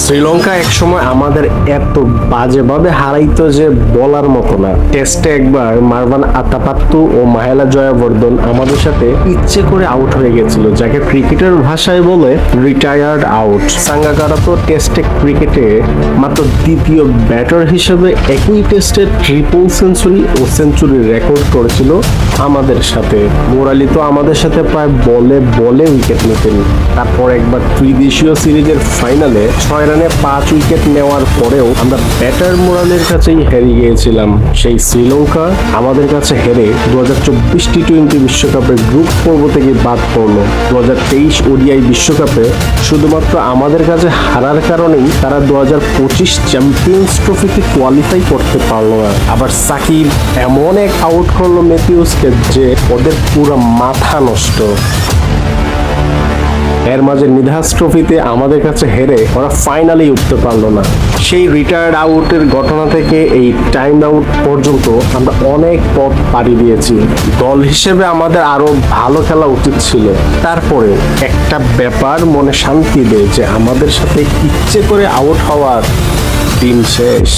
শ্রীলঙ্কা একসময় আমাদের এত বাজেভাবে হারাইতো যে বলার মতো না। টেস্টে একবার মারভান আতাপাত্তু ও মাহেলা জয়াবর্ধন আমাদের সাথে ইচ্ছে করে আউট হয়ে গেছিল, যাকে ক্রিকেটের ভাষায় বলে রিটায়ার্ড আউট সাঙ্গাকারা তো টেস্টে ক্রিকেটে মাত্র দ্বিতীয় ব্যাটার হিসেবে একই টেস্টে ট্রিপল সেঞ্চুরি ও সেঞ্চুরি রেকর্ড করেছিল আমাদের সাথে। মোরালি তো আমাদের সাথে প্রায় বলে বলে উইকেট নিতেন। তারপর একবার ত্রিদেশীয় সিরিজের ফাইনালে ছয় রানে পাঁচ উইকেট নেওয়ার পরেও আমরা ব্যাটার মোরালের কাছেই হেরে গিয়েছিলাম। সেই শ্রীলঙ্কা আমাদের কাছে হেরে দু হাজার চব্বিশ টি টোয়েন্টি বিশ্বকাপের গ্রুপ পর্ব থেকে বাদ পড়ল। দু হাজার তেইশ ওডিআই বিশ্বকাপে শুধুমাত্র আমাদের কাছে হারার কারণেই তারা দু হাজার পঁচিশ চ্যাম্পিয়ন্স ট্রফিতে কোয়ালিফাই করতে পারল না। আবার সাকিব এমন এক আউট করল মেথিউসকে যে ওদের পুরো মাথা নষ্ট। এর মাঝে নিধাস ট্রফিতে আমাদের কাছে হেরে ওরা ফাইনালি উঠতে পারল না। সেই রিটায়ার্ড আউটের ঘটনা থেকে এই টাইম আউট পর্যন্ত আমরা অনেক পথ পাড়ি দিয়েছি। দল হিসেবে আমাদের আরও ভালো খেলা উচিত ছিল। তারপরে একটা ব্যাপার মনে শান্তি দেয় যে আমাদের সাথে ইচ্ছে করে আউট হওয়ার দিন শেষ।